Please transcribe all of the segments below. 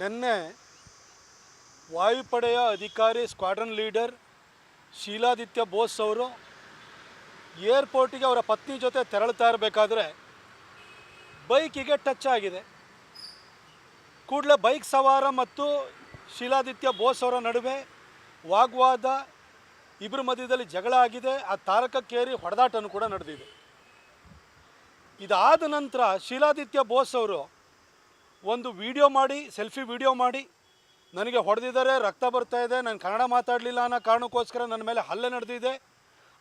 ನಿನ್ನೆ ವಾಯುಪಡೆಯ ಅಧಿಕಾರಿ ಸ್ಕ್ವಾಡ್ರನ್ ಲೀಡರ್ ಶೀಲಾದಿತ್ಯ ಬೋಸ್ ಅವರು ಏರ್ಪೋರ್ಟಿಗೆ ಅವರ ಪತ್ನಿ ಜೊತೆ ತೆರಳುತ್ತಾ ಇರಬೇಕಾದ್ರೆ ಬೈಕಿಗೆ ಟಚ್ ಆಗಿದೆ. ಕೂಡಲೇ ಬೈಕ್ ಸವಾರ ಮತ್ತು ಶೀಲಾದಿತ್ಯ ಬೋಸ್ ಅವರ ನಡುವೆ ವಾಗ್ವಾದ ಇಬ್ಬರ ಮಧ್ಯದಲ್ಲಿ ಜಗಳ ಆಗಿದೆ. ಆ ತಾರಕಕ್ಕೇರಿ ಹೊಡೆದಾಟನೂ ಕೂಡ ನಡೆದಿದೆ. ಇದಾದ ನಂತರ ಶೀಲಾದಿತ್ಯ ಬೋಸ್ ಅವರು ಒಂದು ವಿಡಿಯೋ ಮಾಡಿ ಸೆಲ್ಫಿ ವಿಡಿಯೋ ಮಾಡಿ. ನನಗೆ ಹೊಡೆದಿದ್ದಾರೆ, ರಕ್ತ ಬರ್ತಾ ಇದೆ, ನಾನು ಕನ್ನಡ ಮಾತಾಡಲಿಲ್ಲ ಅನ್ನೋ ಕಾರಣಕ್ಕೋಸ್ಕರ ನನ್ನ ಮೇಲೆ ಹಲ್ಲೆ ನಡೆದಿದೆ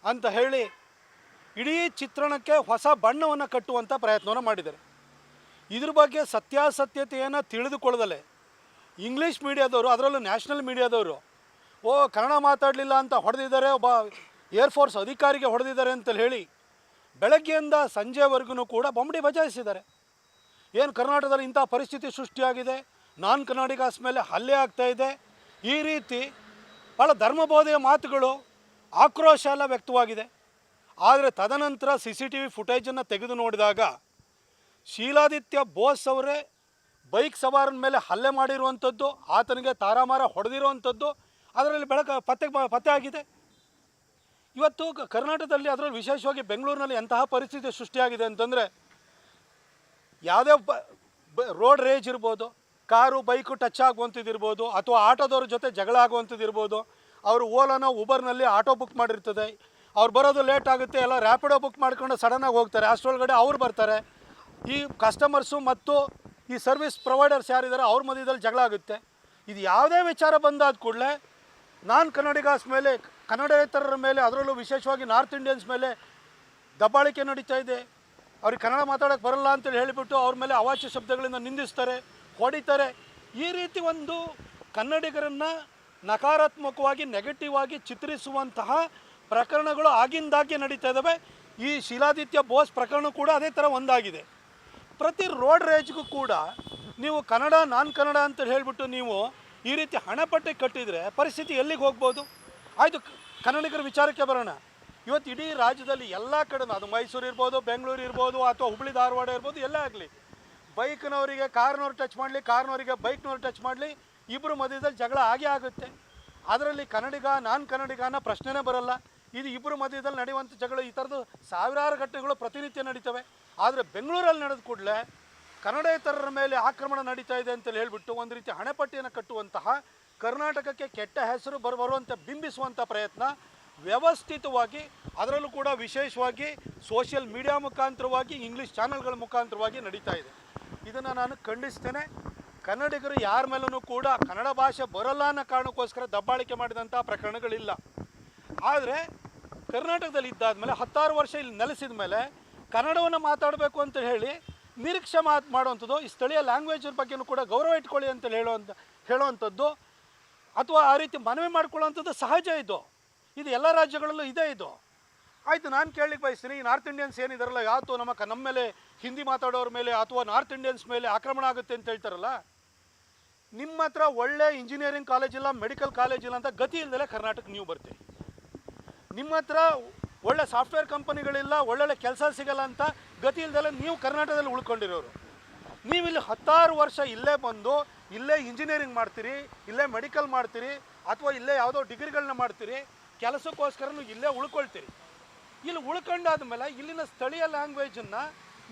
ಅಂತ ಹೇಳಿ ಇಡೀ ಚಿತ್ರಣಕ್ಕೆ ಹೊಸ ಬಣ್ಣವನ್ನು ಕಟ್ಟುವಂಥ ಪ್ರಯತ್ನವನ್ನು ಮಾಡಿದ್ದಾರೆ. ಇದ್ರ ಬಗ್ಗೆ ಸತ್ಯಾಸತ್ಯತೆಯನ್ನು ತಿಳಿದುಕೊಳ್ಳದಲೆ ಇಂಗ್ಲೀಷ್ ಮೀಡಿಯಾದವರು ಅದರಲ್ಲೂ ನ್ಯಾಷನಲ್ ಮೀಡಿಯಾದವರು ಓ, ಕನ್ನಡ ಮಾತಾಡಲಿಲ್ಲ ಅಂತ ಹೊಡೆದಿದ್ದಾರೆ, ಒಬ್ಬ ಏರ್ಫೋರ್ಸ್ ಅಧಿಕಾರಿಗೆ ಹೊಡೆದಿದ್ದಾರೆ ಅಂತ ಹೇಳಿ ಬೆಳಗ್ಗೆಯಿಂದ ಸಂಜೆವರೆಗೂ ಕೂಡ ಬೊಂಬಡಿ ಬಜಾಯಿಸಿದ್ದಾರೆ. ಏನು ಕರ್ನಾಟಕದಲ್ಲಿ ಇಂಥ ಪರಿಸ್ಥಿತಿ ಸೃಷ್ಟಿಯಾಗಿದೆ? ನಾನ್ ಕನ್ನಡಿಗಾಸ್ ಮೇಲೆ ಹಲ್ಲೆ ಆಗ್ತಾ ಇದೆ. ಈ ರೀತಿ ಭಾಳ ಧರ್ಮಬೋಧೆಯ ಮಾತುಗಳು ಆಕ್ರೋಶ ಎಲ್ಲ ವ್ಯಕ್ತವಾಗಿದೆ. ಆದರೆ ತದನಂತರ ಸಿ ಸಿ ಟಿ ವಿ ಫುಟೇಜನ್ನು ತೆಗೆದು ನೋಡಿದಾಗ ಶೀಲಾದಿತ್ಯ ಬೋಸ್ ಅವರೇ ಬೈಕ್ ಸವಾರನ ಮೇಲೆ ಹಲ್ಲೆ ಮಾಡಿರುವಂಥದ್ದು, ಆತನಿಗೆ ತಾರಾಮಾರ ಹೊಡೆದಿರುವಂಥದ್ದು, ಅದರಲ್ಲಿ ಬೆಳಕ ಪತ್ತೆ ಪತ್ತೆ ಆಗಿದೆ. ಇವತ್ತು ಕರ್ನಾಟಕದಲ್ಲಿ ಅದರಲ್ಲಿ ವಿಶೇಷವಾಗಿ ಬೆಂಗಳೂರಿನಲ್ಲಿ ಎಂತಹ ಪರಿಸ್ಥಿತಿ ಸೃಷ್ಟಿಯಾಗಿದೆ ಅಂತಂದರೆ ಯಾವುದೇ ರೋಡ್ ರೇಜ್ ಇರ್ಬೋದು, ಕಾರು, ಬೈಕು ಟಚ್ ಆಗುವಂಥದ್ದಿರ್ಬೋದು ಅಥವಾ ಆಟೋದವ್ರ ಜೊತೆ ಜಗಳ ಆಗುವಂಥದ್ದು ಇರ್ಬೋದು, ಅವರು ಓಲಾನೋ ಉಬರ್ನಲ್ಲಿ ಆಟೋ ಬುಕ್ ಮಾಡಿರ್ತದೆ, ಅವ್ರು ಬರೋದು ಲೇಟ್ ಆಗುತ್ತೆ, ಎಲ್ಲ ರ್ಯಾಪಿಡೋ ಬುಕ್ ಮಾಡ್ಕೊಂಡು ಸಡನ್ನಾಗಿ ಹೋಗ್ತಾರೆ, ಅಷ್ಟರೊಳಗಡೆ ಅವ್ರು ಬರ್ತಾರೆ. ಈ ಕಸ್ಟಮರ್ಸು ಮತ್ತು ಈ ಸರ್ವಿಸ್ ಪ್ರೊವೈಡರ್ಸ್ ಯಾರಿದ್ದಾರೆ ಅವ್ರ ಮಧ್ಯದಲ್ಲಿ ಜಗಳ ಆಗುತ್ತೆ. ಇದು ಯಾವುದೇ ವಿಚಾರ ಬಂದಾದ ಕೂಡಲೇ ನಾನ್ ಕನ್ನಡಿಗಾಸ್ ಮೇಲೆ, ಕನ್ನಡೇತರರ ಮೇಲೆ, ಅದರಲ್ಲೂ ವಿಶೇಷವಾಗಿ ನಾರ್ತ್ ಇಂಡಿಯನ್ಸ್ ಮೇಲೆ ದಬ್ಬಾಳಿಕೆ ನಡೀತಾ ಇದೆ. ಅವ್ರಿಗೆ ಕನ್ನಡ ಮಾತಾಡೋಕ್ಕೆ ಬರಲ್ಲ ಅಂತೇಳಿ ಹೇಳಿಬಿಟ್ಟು ಅವ್ರ ಮೇಲೆ ಅವಾಚ್ಯ ಶಬ್ದಗಳಿಂದ ನಿಂದಿಸ್ತಾರೆ, ಹೊಡಿತಾರೆ. ಈ ರೀತಿ ಒಂದು ಕನ್ನಡಿಗರನ್ನು ನಕಾರಾತ್ಮಕವಾಗಿ ನೆಗೆಟಿವ್ ಆಗಿ ಚಿತ್ರಿಸುವಂತಹ ಪ್ರಕರಣಗಳು ಆಗಿಂದಾಗೆ ನಡೀತಾ ಇದ್ದಾವೆ ಈ ಶೀಲಾದಿತ್ಯ ಬೋಸ್ ಪ್ರಕರಣ ಕೂಡ ಅದೇ ಥರ ಒಂದಾಗಿದೆ. ಪ್ರತಿ ರೋಡ್ ರೇಜ್ಗೂ ಕೂಡ ನೀವು ಕನ್ನಡ ನಾನ್ ಕನ್ನಡ ಅಂತ ಹೇಳಿಬಿಟ್ಟು ನೀವು ಈ ರೀತಿ ಹಣಪಟ್ಟಿ ಕಟ್ಟಿದರೆ ಪರಿಸ್ಥಿತಿ ಎಲ್ಲಿಗೆ ಹೋಗ್ಬೋದು? ಆಯಿತು, ಕನ್ನಡಿಗರ ವಿಚಾರಕ್ಕೆ ಬರೋಣ. ಇವತ್ತು ಇಡೀ ರಾಜ್ಯದಲ್ಲಿ ಎಲ್ಲ ಕಡೆ ಅದು ಮೈಸೂರು ಇರ್ಬೋದು, ಬೆಂಗಳೂರು ಇರ್ಬೋದು, ಅಥವಾ ಹುಬ್ಳಿ, ಧಾರವಾಡ ಇರ್ಬೋದು, ಎಲ್ಲ ಆಗಲಿ, ಬೈಕ್ನವರಿಗೆ, ಕಾರ್ನವ್ರು ಟಚ್ ಮಾಡಲಿ, ಕಾರ್ನವರಿಗೆ ಬೈಕ್ನವ್ರು ಟಚ್ ಮಾಡಲಿ ಇಬ್ಬರು ಮಧ್ಯದಲ್ಲಿ ಜಗಳ ಆಗೇ ಆಗುತ್ತೆ. ಅದರಲ್ಲಿ ಕನ್ನಡಿಗ, ನಾನ್ ಕನ್ನಡಿಗ ಅನ್ನೋ ಪ್ರಶ್ನೆನೇ ಬರಲ್ಲ. ಇದು ಇಬ್ಬರು ಮಧ್ಯದಲ್ಲಿ ನಡೆಯುವಂಥ ಜಗಳ, ಈ ಥರದ್ದು ಸಾವಿರಾರು ಘಟನೆಗಳು ಪ್ರತಿನಿತ್ಯ ನಡೀತವೆ. ಆದರೆ ಬೆಂಗಳೂರಲ್ಲಿ ನಡೆದ ಕೂಡಲೇ ಕನ್ನಡೇತರರ ಮೇಲೆ ಆಕ್ರಮಣ ನಡೀತಾ ಇದೆ ಅಂತೇಳಿ ಹೇಳಿಬಿಟ್ಟು ಒಂದು ರೀತಿ ಹಣೆಪಟ್ಟಿಯನ್ನು ಕಟ್ಟುವಂತಹ ಕರ್ನಾಟಕಕ್ಕೆ ಕೆಟ್ಟ ಹೆಸರು ಬರು ಬರುವಂಥ ಬಿಂಬಿಸುವಂಥ ಪ್ರಯತ್ನ ವ್ಯವಸ್ಥಿತವಾಗಿ, ಅದರಲ್ಲೂ ಕೂಡ ವಿಶೇಷವಾಗಿ ಸೋಷಿಯಲ್ ಮೀಡಿಯಾ ಮುಖಾಂತರವಾಗಿ ಇಂಗ್ಲೀಷ್ ಚಾನೆಲ್ಗಳ ಮುಖಾಂತರವಾಗಿ ನಡೀತಾ ಇದೆ. ಇದನ್ನು ನಾನು ಖಂಡಿಸ್ತೇನೆ. ಕನ್ನಡಿಗರು ಯಾರ ಮೇಲೂ ಕೂಡ ಕನ್ನಡ ಭಾಷೆ ಬರಲ್ಲ ಅನ್ನೋ ಕಾರಣಕ್ಕೋಸ್ಕರ ದಬ್ಬಾಳಿಕೆ ಮಾಡಿದಂಥ ಪ್ರಕರಣಗಳಿಲ್ಲ. ಆದರೆ ಕರ್ನಾಟಕದಲ್ಲಿ ಇದ್ದಾದ ಮೇಲೆ ಹತ್ತಾರು ವರ್ಷ ಇಲ್ಲಿ ನೆಲೆಸಿದ ಮೇಲೆ ಕನ್ನಡವನ್ನು ಮಾತಾಡಬೇಕು ಅಂತ ಹೇಳಿ ನಿರೀಕ್ಷೆ ಮಾತು ಮಾಡುವಂಥದ್ದು, ಈ ಸ್ಥಳೀಯ ಲ್ಯಾಂಗ್ವೇಜ್ ಬಗ್ಗೆನೂ ಕೂಡ ಗೌರವ ಇಟ್ಕೊಳ್ಳಿ ಅಂತ ಹೇಳುವಂಥ ಹೇಳುವಂಥದ್ದು, ಅಥವಾ ಆ ರೀತಿ ಮನವಿ ಮಾಡ್ಕೊಳ್ಳುವಂಥದ್ದು ಸಹಜ ಇದು. ಇದು ಎಲ್ಲ ರಾಜ್ಯಗಳಲ್ಲೂ ಇದೆ ಇದು. ಆಯಿತು, ನಾನು ಕೇಳಲಿಕ್ಕೆ ಬಯಸ್ತೀನಿ, ಈ ನಾರ್ತ್ ಇಂಡಿಯನ್ಸ್ ಏನಿದಾರಲ್ಲ ಯಾವತ್ತು ನಮ್ಮ ನಮ್ಮ ಮೇಲೆ ಹಿಂದಿ ಮಾತಾಡೋರ ಮೇಲೆ ಅಥವಾ ನಾರ್ತ್ ಇಂಡಿಯನ್ಸ್ ಮೇಲೆ ಆಕ್ರಮಣ ಆಗುತ್ತೆ ಅಂತ ಹೇಳ್ತಾರಲ್ಲ, ನಿಮ್ಮ ಹತ್ರ ಒಳ್ಳೆ ಇಂಜಿನಿಯರಿಂಗ್ ಕಾಲೇಜ್ ಇಲ್ಲ ಮೆಡಿಕಲ್ ಕಾಲೇಜ್ ಇಲ್ಲ ಅಂತ ಗತಿ ಇಲ್ಲದೆ ಕರ್ನಾಟಕ ನೀವು ಬರ್ತೀರಿ. ನಿಮ್ಮ ಹತ್ರ ಒಳ್ಳೆ ಸಾಫ್ಟ್ವೇರ್ ಕಂಪನಿಗಳಿಲ್ಲ ಒಳ್ಳೊಳ್ಳೆ ಕೆಲಸ ಸಿಗಲ್ಲ ಅಂತ ಗತಿ ಇಲ್ಲದೆ ನೀವು ಕರ್ನಾಟಕದಲ್ಲಿ ಉಳ್ಕೊಂಡಿರೋರು. ನೀವು ಇಲ್ಲಿ ಹತ್ತಾರು ವರ್ಷ ಇಲ್ಲೇ ಬಂದು ಇಲ್ಲೇ ಇಂಜಿನಿಯರಿಂಗ್ ಮಾಡ್ತೀರಿ, ಇಲ್ಲೇ ಮೆಡಿಕಲ್ ಮಾಡ್ತೀರಿ, ಅಥವಾ ಇಲ್ಲೇ ಯಾವುದೋ ಡಿಗ್ರಿಗಳನ್ನ ಮಾಡ್ತೀರಿ ಕೆಲಸಕ್ಕೋಸ್ಕರನೂ ಇಲ್ಲೇ ಉಳ್ಕೊಳ್ತೀರಿ. ಇಲ್ಲಿ ಉಳ್ಕೊಂಡಾದ್ಮೇಲೆ ಇಲ್ಲಿನ ಸ್ಥಳೀಯ ಲ್ಯಾಂಗ್ವೇಜನ್ನು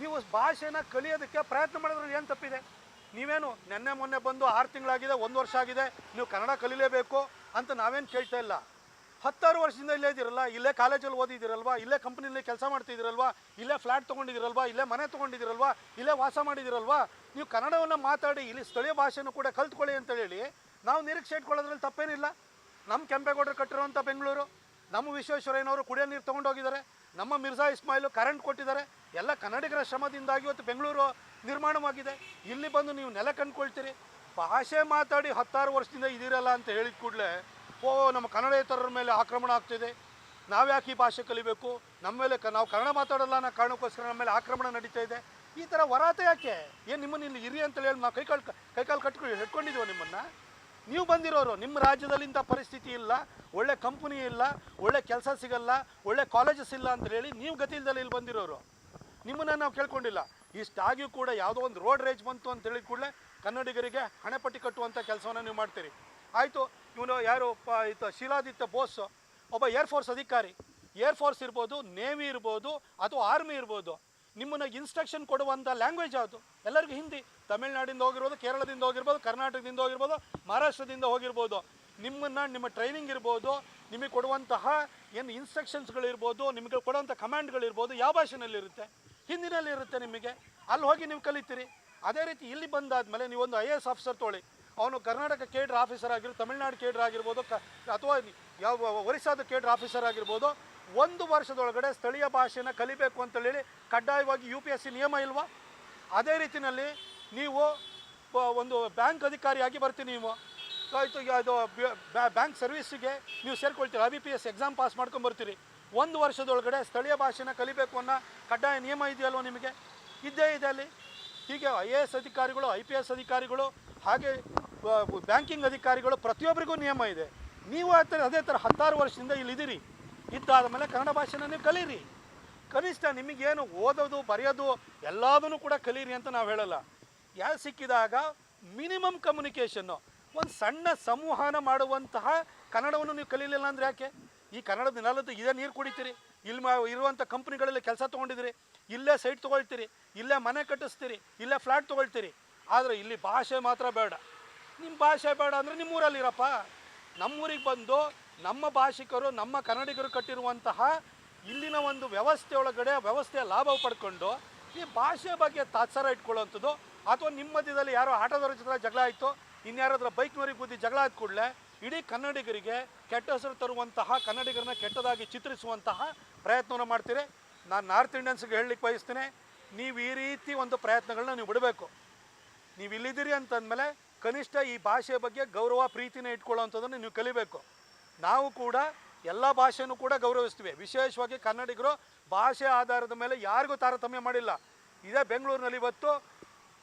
ನೀವು ಭಾಷೆನ ಕಲಿಯೋದಕ್ಕೆ ಪ್ರಯತ್ನ ಮಾಡಿದ್ರೆ ಏನು ತಪ್ಪಿದೆ? ನೀವೇನು ನೆನ್ನೆ ಮೊನ್ನೆ ಬಂದು ಆರು ತಿಂಗಳಾಗಿದೆ, ಒಂದು ವರ್ಷ ಆಗಿದೆ, ನೀವು ಕನ್ನಡ ಕಲಿಲೇಬೇಕು ಅಂತ ನಾವೇನು ಕೇಳ್ತಾ ಇಲ್ಲ. ಹತ್ತಾರು ವರ್ಷದಿಂದ ಇಲ್ಲೇ ಇದ್ದೀರಲ್ಲ, ಇಲ್ಲೇ ಕಾಲೇಜಲ್ಲಿ ಓದಿದ್ದೀರಲ್ವಾ, ಇಲ್ಲೇ ಕಂಪ್ನಿಲಿ ಕೆಲಸ ಮಾಡ್ತಿದ್ದೀರಲ್ವಾ, ಇಲ್ಲೇ ಫ್ಲ್ಯಾಟ್ ತೊಗೊಂಡಿದ್ದೀರಲ್ವಾ, ಇಲ್ಲೇ ಮನೆ ತೊಗೊಂಡಿದ್ದೀರಲ್ವಾ, ಇಲ್ಲೇ ವಾಸ ಮಾಡಿದ್ದೀರಲ್ವಾ, ನೀವು ಕನ್ನಡವನ್ನು ಮಾತಾಡಿ, ಇಲ್ಲಿ ಸ್ಥಳೀಯ ಭಾಷೆನೂ ಕೂಡ ಕಲ್ತ್ಕೊಳ್ಳಿ ಅಂತ ಹೇಳಿ ನಾವು ನಿರೀಕ್ಷೆ ಇಟ್ಕೊಳ್ಳೋದ್ರಲ್ಲಿ ತಪ್ಪೇನಿಲ್ಲ. ನಮ್ಮ ಕೆಂಪೇಗೌಡರು ಕಟ್ಟಿರುವಂಥ ಬೆಂಗಳೂರು, ನಮ್ಮ ವಿಶ್ವೇಶ್ವರಯ್ಯನವರು ಕುಡಿಯೋ ನೀರು ತೊಗೊಂಡೋಗಿದ್ದಾರೆ, ನಮ್ಮ ಮಿರ್ಜಾ ಇಸ್ಮಾಯಿಲು ಕರೆಂಟ್ ಕೊಟ್ಟಿದ್ದಾರೆ, ಎಲ್ಲ ಕನ್ನಡಿಗರ ಶ್ರಮದಿಂದಾಗಿ ಇವತ್ತು ಬೆಂಗಳೂರು ನಿರ್ಮಾಣವಾಗಿದೆ. ಇಲ್ಲಿ ಬಂದು ನೀವು ನೆಲ ಕಂಡ್ಕೊಳ್ತೀರಿ. ಭಾಷೆ ಮಾತಾಡಿ ಹತ್ತಾರು ವರ್ಷದಿಂದ ಇದಿರಲ್ಲ ಅಂತ ಹೇಳಿದ ಕೂಡಲೇ, ಓ, ನಮ್ಮ ಕನ್ನಡೇತರರ ಮೇಲೆ ಆಕ್ರಮಣ ಆಗ್ತಿದೆ. ನಾವು ಯಾಕೆ ಈ ಭಾಷೆ ಕಲಿಬೇಕು? ನಮ್ಮ ಮೇಲೆ ನಾವು ಕನ್ನಡ ಮಾತಾಡಲ್ಲ ಅನ್ನೋ ಕಾರಣಕ್ಕೋಸ್ಕರ ನಮ್ಮ ಮೇಲೆ ಆಕ್ರಮಣ ನಡೀತಾ ಇದೆ. ಈ ಥರ ವರಾತ ಯಾಕೆ? ಏನು ನಿಮ್ಮನ್ನು ಇಲ್ಲಿ ಇರಿ ಅಂತ ಹೇಳಿ ನಾವು ಕೈಕಾಲು ಕೈಕಾಲು ಕಟ್ಕೊಂಡು ಹಿಡ್ಕೊಂಡಿದ್ದೀವೋ ನಿಮ್ಮನ್ನು? ನೀವು ಬಂದಿರೋರು, ನಿಮ್ಮ ರಾಜ್ಯದಲ್ಲಿ ಇಂಥ ಪರಿಸ್ಥಿತಿ ಇಲ್ಲ, ಒಳ್ಳೆ ಕಂಪನಿ ಇಲ್ಲ, ಒಳ್ಳೆ ಕೆಲಸ ಸಿಗಲ್ಲ, ಒಳ್ಳೆ ಕಾಲೇಜಸ್ ಇಲ್ಲ ಅಂತ ಹೇಳಿ ನೀವು ಗತಿ ಇಲ್ಲಿ ಬಂದಿರೋರು. ನಿಮ್ಮನ್ನು ನಾವು ಕೇಳ್ಕೊಂಡಿಲ್ಲ. ಇಷ್ಟಾಗಿಯೂ ಕೂಡ ಯಾವುದೋ ಒಂದು ರೋಡ್ ರೇಜ್ ಬಂತು ಅಂತ ಹೇಳಿದ ಕೂಡಲೇ ಕನ್ನಡಿಗರಿಗೆ ಹಣೆಪಟ್ಟಿ ಕಟ್ಟುವಂಥ ಕೆಲಸವನ್ನು ನೀವು ಮಾಡ್ತೀರಿ. ಆಯಿತು, ಇವನು ಯಾರು, ಪ ಶೀಲಾದಿತ್ಯ ಬೋಸ್, ಒಬ್ಬ ಏರ್ಫೋರ್ಸ್ ಅಧಿಕಾರಿ. ಏರ್ಫೋರ್ಸ್ ಇರ್ಬೋದು ನೇವಿ ಇರ್ಬೋದು, ಅಥವಾ ಆರ್ಮಿ ಇರ್ಬೋದು. ನಿಮ್ಮನ್ನ ಇನ್ಸ್ಟ್ರಕ್ಷನ್ ಕೊಡುವಂಥ ಲ್ಯಾಂಗ್ವೇಜ್ ಯಾವುದು? ಎಲ್ಲರಿಗೂ ಹಿಂದಿ, ತಮಿಳ್ನಾಡಿಂದ ಹೋಗಿರ್ಬೋದು, ಕೇರಳದಿಂದ ಹೋಗಿರ್ಬೋದು, ಕರ್ನಾಟಕದಿಂದ ಹೋಗಿರ್ಬೋದು, ಮಹಾರಾಷ್ಟ್ರದಿಂದ ಹೋಗಿರ್ಬೋದು. ನಿಮ್ಮನ್ನು ನಿಮ್ಮ ಟ್ರೈನಿಂಗ್ ಇರ್ಬೋದು, ನಿಮಗೆ ಕೊಡುವಂತಹ ಏನು ಇನ್ಸ್ಟ್ರಕ್ಷನ್ಸ್ಗಳಿರ್ಬೋದು ನಿಮಗೆ ಕೊಡುವಂಥ ಕಮಾಂಡ್ಗಳಿರ್ಬೋದು ಯಾವ ಭಾಷೆನಲ್ಲಿರುತ್ತೆ ಹಿಂದಿನಲ್ಲಿ ಇರುತ್ತೆ ನಿಮಗೆ. ಅಲ್ಲಿ ಹೋಗಿ ನೀವು ಕಲಿತೀರಿ. ಅದೇ ರೀತಿ ಇಲ್ಲಿ ಬಂದಾದಮೇಲೆ ನೀವೊಂದು ಐ ಎ ಎಸ್ ಆಫೀಸರ್ ತೊಳಿ ಅವನು ಕರ್ನಾಟಕ ಕೇಡ್ರ್ ಆಫೀಸರ್ ಆಗಿರ್ಬೋದು, ತಮಿಳ್ನಾಡು ಕೇಡ್ರ್ ಆಗಿರ್ಬೋದು, ಕ ಅಥವಾ ಯಾವ ಒರಿಸ್ಸಾದ ಕೇಡ್ರ್ ಆಫೀಸರ್ ಆಗಿರ್ಬೋದು ಒಂದು ವರ್ಷದೊಳಗಡೆ ಸ್ಥಳೀಯ ಭಾಷೆನ ಕಲಿಬೇಕು ಅಂತೇಳಿ ಕಡ್ಡಾಯವಾಗಿ ಯು ಪಿ ಎಸ್ ಸಿ ನಿಯಮ ಇಲ್ವಾ? ಅದೇ ರೀತಿಯಲ್ಲಿ ನೀವು ಒಂದು ಬ್ಯಾಂಕ್ ಅಧಿಕಾರಿಯಾಗಿ ಬರ್ತೀನಿ ನೀವು. ಆಯಿತು ಅದು ಬ್ಯಾಂಕ್ ಸರ್ವಿಸ್ಗೆ ನೀವು ಸೇರ್ಕೊಳ್ತೀರಿ? I B P S exam pass ಮಾಡ್ಕೊಂಡು ಬರ್ತೀರಿ. ಒಂದು ವರ್ಷದೊಳಗಡೆ ಸ್ಥಳೀಯ ಭಾಷೆನ ಕಲಿಬೇಕು ಅನ್ನೋ ಕಡ್ಡಾಯ ನಿಯಮ ಇದೆಯಲ್ವ ನಿಮಗೆ? ಇದ್ದೇ ಇದೆ ಅಲ್ಲಿ. ಹೀಗೆ ಐ ಎ ಎಸ್ ಅಧಿಕಾರಿಗಳು ಐ ಪಿ ಎಸ್ ಅಧಿಕಾರಿಗಳು, ಹಾಗೆ ಬ್ಯಾಂಕಿಂಗ್ ಅಧಿಕಾರಿಗಳು ಪ್ರತಿಯೊಬ್ಬರಿಗೂ ನಿಯಮ ಇದೆ. ನೀವು ಆ ಥರ ಅದೇ ಥರ ಹತ್ತಾರು ವರ್ಷದಿಂದ ಇಲ್ಲಿದ್ದೀರಿ. ಇದ್ದಾದ ಮೇಲೆ ಕನ್ನಡ ಭಾಷೆನ ನೀವು ಕಲೀರಿ. ಕನಿಷ್ಠ ನಿಮಗೇನು ಓದೋದು, ಬರೆಯೋದು ಎಲ್ಲದನ್ನು ಕೂಡ ಕಲೀರಿ ಅಂತ ನಾವು ಹೇಳಲ್ಲ. ಯಾ ಸಿಕ್ಕಿದಾಗ ಮಿನಿಮಮ್ ಕಮ್ಯುನಿಕೇಷನ್ನು, ಒಂದು ಸಣ್ಣ ಸಂವಹನ ಮಾಡುವಂತಹ ಕನ್ನಡವನ್ನು ನೀವು ಕಲೀಲಿಲ್ಲ ಅಂದರೆ ಯಾಕೆ? ಈ ಕನ್ನಡದ ನೆಲದ ಇದೇ ನೀರು ಕುಡಿತೀರಿ, ಇಲ್ಲಿ ಮಾ ಇರುವಂಥ ಕಂಪ್ನಿಗಳಲ್ಲಿ ಕೆಲಸ ತೊಗೊಂಡಿದ್ದೀರಿ, ಇಲ್ಲೇ ಸೈಟ್ ತೊಗೊಳ್ತೀರಿ, ಇಲ್ಲೇ ಮನೆ ಕಟ್ಟಿಸ್ತೀರಿ, ಇಲ್ಲೇ ಫ್ಲ್ಯಾಟ್ ತೊಗೊಳ್ತೀರಿ. ಆದರೆ ಇಲ್ಲಿ ಭಾಷೆ ಮಾತ್ರ ಬೇಡ. ನಿಮ್ಮ ಭಾಷೆ ಬೇಡ ಅಂದರೆ ನಿಮ್ಮೂರಲ್ಲಿರಪ್ಪ ನಮ್ಮೂರಿಗೆ ಬಂದು ನಮ್ಮ ಭಾಷಿಕರು, ನಮ್ಮ ಕನ್ನಡಿಗರು ಕಟ್ಟಿರುವಂತಹ ಇಲ್ಲಿನ ಒಂದು ವ್ಯವಸ್ಥೆ ಒಳಗಡೆ ವ್ಯವಸ್ಥೆಯ ಲಾಭ ಪಡ್ಕೊಂಡು ಈ ಭಾಷೆ ಬಗ್ಗೆ ತಾತ್ಸಾರ ಇಟ್ಕೊಳ್ಳುವಂಥದ್ದು. ಅಥವಾ ನಿಮ್ಮ ಮಧ್ಯದಲ್ಲಿ ಯಾರೋ ಆಟೋದವ್ರ ಜೊತೆ ಜಗಳ ಆಯಿತು ಇನ್ಯಾರಾದ್ರೂ ಬೈಕ್ನವ್ರಿಗೆ ಬುದ್ಧಿ ಜಗಳ ಆದ ಕೂಡಲೇ ಇಡೀ ಕನ್ನಡಿಗರಿಗೆ ಕೆಟ್ಟ ಹೆಸರು ತರುವಂತಹ, ಕನ್ನಡಿಗರನ್ನ ಕೆಟ್ಟದಾಗಿ ಚಿತ್ರಿಸುವಂತಹ ಪ್ರಯತ್ನವನ್ನು ಮಾಡ್ತೀರಿ. ನಾನು ನಾರ್ತ್ ಇಂಡಿಯನ್ಸ್ಗೆ ಹೇಳಲಿಕ್ಕೆ ಬಯಸ್ತೇನೆ, ನೀವು ಈ ರೀತಿ ಒಂದು ಪ್ರಯತ್ನಗಳನ್ನ ನೀವು ಬಿಡಬೇಕು. ನೀವು ಇಲ್ಲಿದ್ದೀರಿ ಅಂತಂದಮೇಲೆ ಕನಿಷ್ಠ ಈ ಭಾಷೆಯ ಬಗ್ಗೆ ಗೌರವ, ಪ್ರೀತಿನ ಇಟ್ಕೊಳ್ಳೋವಂಥದ್ದನ್ನು ನೀವು ಕಲಿಬೇಕು. ನಾವು ಕೂಡ ಎಲ್ಲ ಭಾಷೆನೂ ಕೂಡ ಗೌರವಿಸ್ತೀವಿ. ವಿಶೇಷವಾಗಿ ಕನ್ನಡಿಗರು ಭಾಷೆ ಆಧಾರದ ಮೇಲೆ ಯಾರಿಗೂ ತಾರತಮ್ಯ ಮಾಡಿಲ್ಲ. ಇದೇ ಬೆಂಗಳೂರಿನಲ್ಲಿ ಇವತ್ತು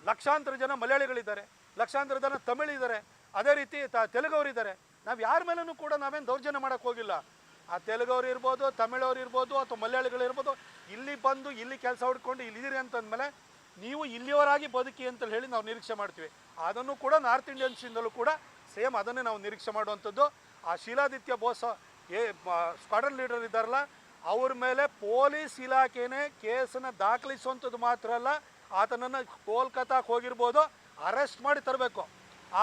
ಲಕ್ಷಾಂತರ ಜನ ಮಲಯಾಳಿಗಳಿದ್ದಾರೆ. ಲಕ್ಷಾಂತರ ಜನ ತಮಿಳಿದ್ದಾರೆ. ಅದೇ ರೀತಿ ತ ತೆಲುಗವರಿದ್ದಾರೆ ನಾವು ಯಾರ ಮೇಲೂ ಕೂಡ ನಾವೇನು ದೌರ್ಜನ್ಯ ಮಾಡೋಕ್ಕೆ ಹೋಗಿಲ್ಲ. ಆ ತೆಲುಗವ್ರು ಇರ್ಬೋದು, ತಮಿಳವ್ರು ಇರ್ಬೋದು ಅಥವಾ ಮಲಯಾಳಿಗಳಿರ್ಬೋದು ಇಲ್ಲಿ ಬಂದು ಇಲ್ಲಿ ಕೆಲಸ ಹುಡ್ಕೊಂಡು ಇಲ್ಲಿದ್ದೀರಿ ಅಂತಂದಮೇಲೆ ನೀವು ಇಲ್ಲಿಯವರಾಗಿ ಬದುಕಿ ಅಂತ ಹೇಳಿ ನಾವು ನಿರೀಕ್ಷೆ ಮಾಡ್ತೀವಿ. ಅದನ್ನು ಕೂಡ ನಾರ್ತ್ ಇಂಡಿಯನ್ಸಿಂದಲೂ ಕೂಡ ಸೇಮ್ ಅದನ್ನೇ ನಾವು ನಿರೀಕ್ಷೆ ಮಾಡುವಂಥದ್ದು. ಆ ಶೀಲಾದಿತ್ಯ ಬೋಸ್ ಏ ಸ್ಕ್ವಾಡನ್ ಲೀಡರ್ ಇದ್ದಾರಲ್ಲ, ಅವ್ರ ಮೇಲೆ ಪೊಲೀಸ್ ಇಲಾಖೆನೇ ಕೇಸನ್ನು ದಾಖಲಿಸುವಂಥದ್ದು ಮಾತ್ರ ಅಲ್ಲ, ಆತನನ್ನು ಕೋಲ್ಕತ್ತಾಕ್ಕೆ ಹೋಗಿರ್ಬೋದು, ಅರೆಸ್ಟ್ ಮಾಡಿ ತರಬೇಕು.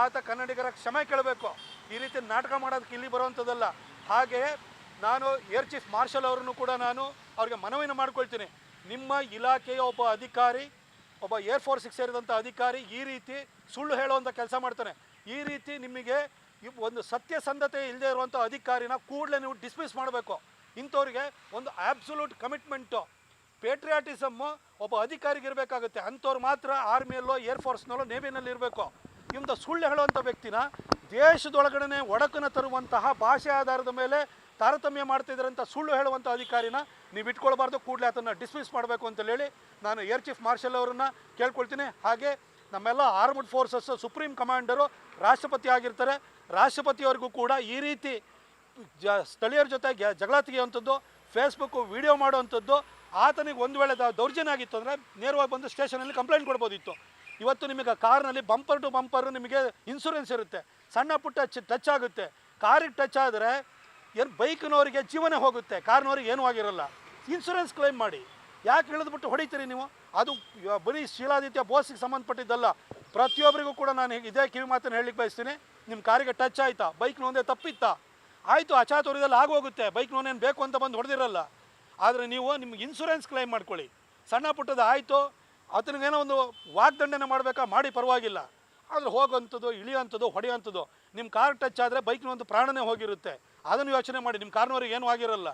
ಆತ ಕನ್ನಡಿಗರ ಕ್ಷಮೆ ಕೇಳಬೇಕು. ಈ ರೀತಿ ನಾಟಕ ಮಾಡೋದಕ್ಕೆ ಇಲ್ಲಿ ಬರುವಂಥದ್ದಲ್ಲ. ಹಾಗೆಯೇ ನಾನು ಏರ್ ಚೀಫ್ ಮಾರ್ಷಲ್ ಅವರನ್ನು ಕೂಡ ನಾನು ಅವ್ರಿಗೆ ಮನವಿನ ಮಾಡ್ಕೊಳ್ತೀನಿ. ನಿಮ್ಮ ಇಲಾಖೆಯ ಒಬ್ಬ ಅಧಿಕಾರಿ, ಒಬ್ಬ ಏರ್ ಫೋರ್ಸಿಗೆ ಸೇರಿದಂಥ ಅಧಿಕಾರಿ ಈ ರೀತಿ ಸುಳ್ಳು ಹೇಳುವಂಥ ಕೆಲಸ ಮಾಡ್ತಾನೆ. ಈ ರೀತಿ ನಿಮಗೆ ಇವ್ ಒಂದು ಸತ್ಯಸಂಧತೆ ಇಲ್ಲದೆ ಇರುವಂಥ ಅಧಿಕಾರಿನ ಕೂಡಲೇ ನೀವು ಡಿಸ್ಮಿಸ್ ಮಾಡಬೇಕು. ಇಂಥವ್ರಿಗೆ ಒಂದು ಆಬ್ಸಲ್ಯೂಟ್ ಕಮಿಟ್ಮೆಂಟು ಪೇಟ್ರಿಯಾಟಿಸಮ್ಮು ಒಬ್ಬ ಅಧಿಕಾರಿಗೆ ಇರಬೇಕಾಗುತ್ತೆ. ಅಂಥವ್ರು ಮಾತ್ರ ಆರ್ಮಿಯಲ್ಲೋ ಏರ್ ಫೋರ್ಸ್ನಲ್ಲೋ ನೇವಿನಲ್ಲಿ ಇರಬೇಕು. ಇಂಥ ಸುಳ್ಳು ಹೇಳುವಂಥ ವ್ಯಕ್ತಿನ ದೇಶದೊಳಗಡೆ ಒಡಕನ್ನು ತರುವಂತಹ ಭಾಷೆ ಆಧಾರದ ಮೇಲೆ ತಾರತಮ್ಯ ಮಾಡ್ತಿದ್ದಾರೆ ಸುಳ್ಳು ಹೇಳುವಂಥ ಅಧಿಕಾರಿನ ನೀವು ಇಟ್ಕೊಳ್ಬಾರ್ದು, ಕೂಡಲೇ ಅದನ್ನು ಡಿಸ್ಮಿಸ್ ಮಾಡಬೇಕು ಅಂತ ಹೇಳಿ ನಾನು ಏರ್ ಚೀಫ್ ಮಾರ್ಷಲ್ ಅವರನ್ನು ಕೇಳ್ಕೊಳ್ತೀನಿ. ಹಾಗೆ ನಮ್ಮೆಲ್ಲ ಆರ್ಮ್ಡ್ ಫೋರ್ಸಸ್ ಸುಪ್ರೀಂ ಕಮಾಂಡರು ರಾಷ್ಟ್ರಪತಿ ಆಗಿರ್ತಾರೆ. ರಾಷ್ಟ್ರಪತಿಯವರಿಗೂ ಕೂಡ ಈ ರೀತಿ ಜ ಸ್ಥಳೀಯರ ಜೊತೆ ಜಗಳ ತೆಗೆಯುವಂಥದ್ದು ಫೇಸ್ಬುಕ್ಕು ವಿಡಿಯೋ ಮಾಡುವಂಥದ್ದು, ಆತನಿಗೆ ಒಂದು ವೇಳೆ ದೌರ್ಜನ್ಯ ಆಗಿತ್ತು ಅಂದರೆ ನೇರವಾಗಿ ಬಂದು ಸ್ಟೇಷನಲ್ಲಿ ಕಂಪ್ಲೇಂಟ್ ಕೊಡ್ಬೋದಿತ್ತು. ಇವತ್ತು ನಿಮಗೆ ಕಾರ್ನಲ್ಲಿ ಬಂಪರ್ ಟು ಬಂಪರ್ ನಿಮಗೆ ಇನ್ಸೂರೆನ್ಸ್ ಇರುತ್ತೆ. ಸಣ್ಣ ಪುಟ್ಟ ಟಚ್ ಆಗುತ್ತೆ. ಕಾರಿಗೆ ಟಚ್ ಆದರೆ ಏನು ಬೈಕ್ನವರಿಗೆ ಜೀವನ ಹೋಗುತ್ತೆ, ಕಾರ್ನವ್ರಿಗೆ ಏನೂ ಆಗಿರಲ್ಲ. ಇನ್ಸೂರೆನ್ಸ್ ಕ್ಲೈಮ್ ಮಾಡಿ. ಯಾಕೆ ಇಳಿದ್ಬಿಟ್ಟು ಹೊಡಿತೀರಿ ನೀವು? ಅದು ಬರೀ ಶೀಲಾದಿತ್ಯ ಬೋಸಿಗೆ ಸಂಬಂಧಪಟ್ಟಿದ್ದಲ್ಲ. ಪ್ರತಿಯೊಬ್ಬರಿಗೂ ಕೂಡ ನಾನು ಇದೇ ಕಿವಿ ಮಾತನ್ನು ಹೇಳಲಿಕ್ಕೆ ಬಯಸ್ತೀನಿ. ನಿಮ್ಮ ಕಾರಿಗೆ ಟಚ್ ಆಯ್ತಾ? ಬೈಕ್ ಒಂದೇ ತಪ್ಪಿತ್ತಾ? ಆಯಿತು ಅಚಾತುರ್ಯದಲ್ಲಿ ಆಗೋಗುತ್ತೆ. ಬೈಕ್ ನೋನೇನು ಬೇಕು ಅಂತ ಬಂದು ಹೊಡೆದಿರಲ್ಲ. ಆದರೆ ನೀವು ನಿಮ್ಗೆ ಇನ್ಸೂರೆನ್ಸ್ ಕ್ಲೈಮ್ ಮಾಡ್ಕೊಳ್ಳಿ. ಸಣ್ಣ ಪುಟ್ಟದ ಆಯಿತು, ಆತನಿಗೇನೋ ಒಂದು ವಾಗ್ದಂಡನೆ ಮಾಡಬೇಕಾ? ಮಾಡಿ ಪರವಾಗಿಲ್ಲ. ಆದರೆ ಹೋಗೋಂಥದ್ದು ಇಳಿಯೋಂಥದ್ದು ಹೊಡೆಯೋಂಥದ್ದು ನಿಮ್ಮ ಕಾರ್ ಟಚ್ ಆದರೆ ಬೈಕ್ನ ಒಂದು ಪ್ರಾಣನೇ ಹೋಗಿರುತ್ತೆ. ಅದನ್ನು ಯೋಚನೆ ಮಾಡಿ ನಿಮ್ಮ ಕಾರ್ನವ್ರಿಗೆ ಏನೂ ಆಗಿರಲ್ಲ.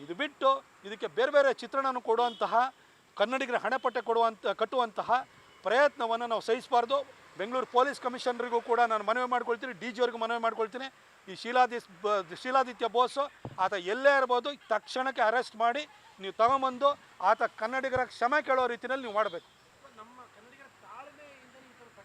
ಇದು ಬಿಟ್ಟು, ಇದಕ್ಕೆ ಬೇರೆ ಬೇರೆ ಚಿತ್ರಣನ ಕೊಡುವಂತಹ, ಕನ್ನಡಿಗರ ಹಣೆಪಟ್ಟೆ ಕೊಡುವಂಥ ಕಟ್ಟುವಂತಹ ಪ್ರಯತ್ನವನ್ನು ನಾವು ಸಹಿಸಬಾರ್ದು. ಬೆಂಗಳೂರು ಪೊಲೀಸ್ ಕಮಿಷನರಿಗೂ ಕೂಡ ನಾನು ಮನವಿ ಮಾಡ್ಕೊಳ್ತೀನಿ, ಡಿ ಜಿಯವ್ರಿಗೂ ಮನವಿ ಮಾಡ್ಕೊಳ್ತೀನಿ. ಈ ಶೀಲಾದಿಸ್ ಬ, ಶೀಲಾದಿತ್ಯ ಬೋಸು, ಆತ ಎಲ್ಲೇ ಇರ್ಬೋದು, ತಕ್ಷಣಕ್ಕೆ ಅರೆಸ್ಟ್ ಮಾಡಿ ನೀವು ತಗೊಂಬಂದು, ಆತ ಕನ್ನಡಿಗರ ಕ್ಷಮೆ ಕೇಳೋ ರೀತಿಯಲ್ಲಿ ನೀವು ಮಾಡಬೇಕು.